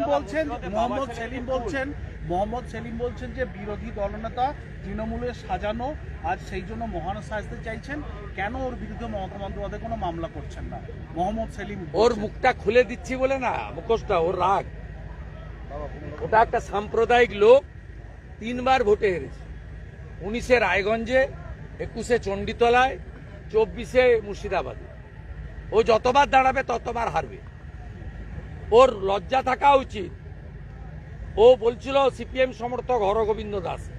সেলিম বলছেন, মোহাম্মদ সেলিম বলছেন, মোহাম্মদ সেলিম বলছেন যে বিরোধী দলনেতা তৃণমূলের সাজানো আজ সেই জন্য মহান সাজতে চাইছেন। কেন ওর বিরুদ্ধে মমতা বন্দ্যোপাধ্যায় কোনো মামলা করছেন না? মোহাম্মদ সেলিম ওর মুখটা খুলে দিচ্ছি বলে না, মুখোশটা, ওর রাগ। ওটা একটা সাম্প্রদায়িক লোক তিনবার ভোটে হেরেছে। উনিশে রায়গঞ্জে, একুশে চণ্ডীতলায়, চব্বিশে মুর্শিদাবাদে। ও যতবার দাঁড়াবে ততবার হারবে। ওর লজ্জা থাকা উচিত। ও বলছিল সিপিএম সমর্থক হরগোবিন্দ দাস।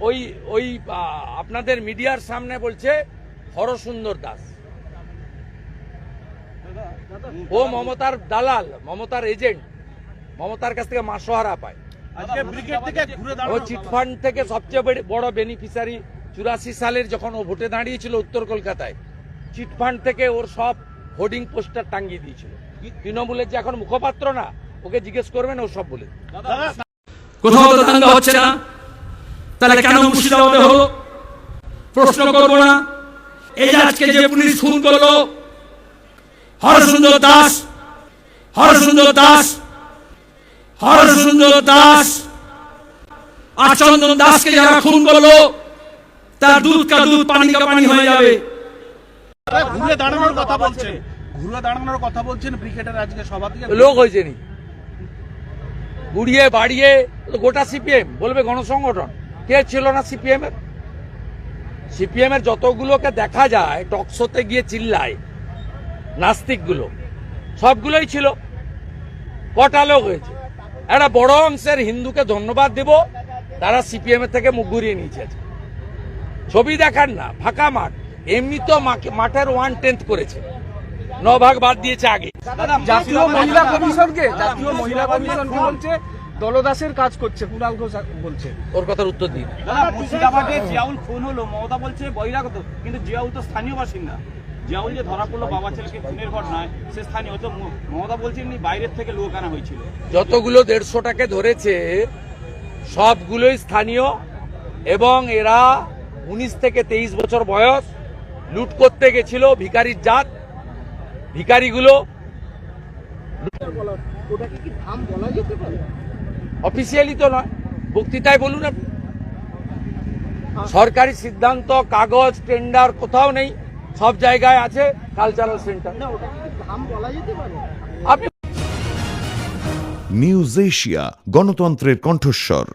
ওই ওই আপনাদের মিডিয়ার সামনে বলছে হরসুন্দর দাস। ও মমতার দালাল মমতার এজেন্ট। মমতার কাছ থেকে মাসোহারা পায়। ও চিটফান্ড থেকে সবচেয়ে বড়- বেনিফিশিয়ারি চুরাশি সালের যখন ও ভোটে দাঁড়িয়েছিল উত্তর কলকাতায় চিটফান্ড থেকে ওর সব হোর্ডিং পোস্টার টাঙ্গিয়ে দিয়েছিল। তৃণমূলের যে এখন মুখপাত্র না ওকে জিজ্ঞেস করবেন ও সব বলে কোথাও তো দাঙ্গা হচ্ছে না। তাহলে কেন মুর্শিদাবাদে হলো? প্রশ্ন করব না। এই যে আজকে যে পুলিশ খুন করল হরসুন্দর দাস হরসুন্দর দাস হরসুন্দর দাস আর চন্দন দাসকে যারা খুন করল তার দুধ কা দুধ পানি কা পানি হয়ে যাবে। ঘুরে দাঁড়ানোর কথা বলছেন। ঘুরে দাঁড়ানোর কথা বলছেন ব্রিগেডের আজকে সভা হয়েছে নি। গুড়িয়ে, বাড়িয়ে, গোটা সিপিএম, বলবে গণসংগঠন। কে ছিল না সিপিএম এর? সিপিএম এর যতগুলোকে দেখা যায় টকশোতে গিয়ে চিল্লায়, নাস্তিকগুলো, সবগুলোই ছিল। কটা লোক হয়েছে? একটা বড় অংশের হিন্দুকে ধন্যবাদ দেব, তারা সিপিএম এর থেকে মুখ ঘুরিয়ে নিয়েছে ছবি দেখান না, ফাঁকা মাঠ। এমনি তো মাঠের ওয়ান টেন্থ করেছে। ন ভাগ বাদ দিয়েছে আগে। জাতীয় মহিলা কমিশনকে জাতীয় মহিলা কমিশন কি বলছে? দলদাসের কাজ করছে কুণাল ঘোষ বলছে। ওর কথার উত্তর দিন। দাদা মুর্শিদাবাদে জিয়াউল খুন হলো মমতা বলছে বহিরাগত কিন্তু জিয়াউল তো স্থানীয় বাসিন্দা। জিয়াউল যে ধরা পড়ল বাবা ছেলেকে খুনের ঘটনায় সে স্থানীয় তো ম- মমতা বলছেন নি বাইরের থেকে লোক আনা হয়েছিল। যতগুলো দেড়শোটাকে ধরেছে সবগুলোই স্থানীয় এবং এরা উনিশ থেকে তেইশ বছর বয়স লুট করতে গেছিল ভিখারির জাত। পারে? অফিসিয়ালি তো নয়। বক্তৃতায় বলুন আপনি। সরকারি সিদ্ধান্ত কাগজ টেন্ডার কোথাও নেই। সব জায়গায় আছে কালচারাল সেন্টার নিউজ এশিয়া গণতন্ত্রের কণ্ঠস্বর।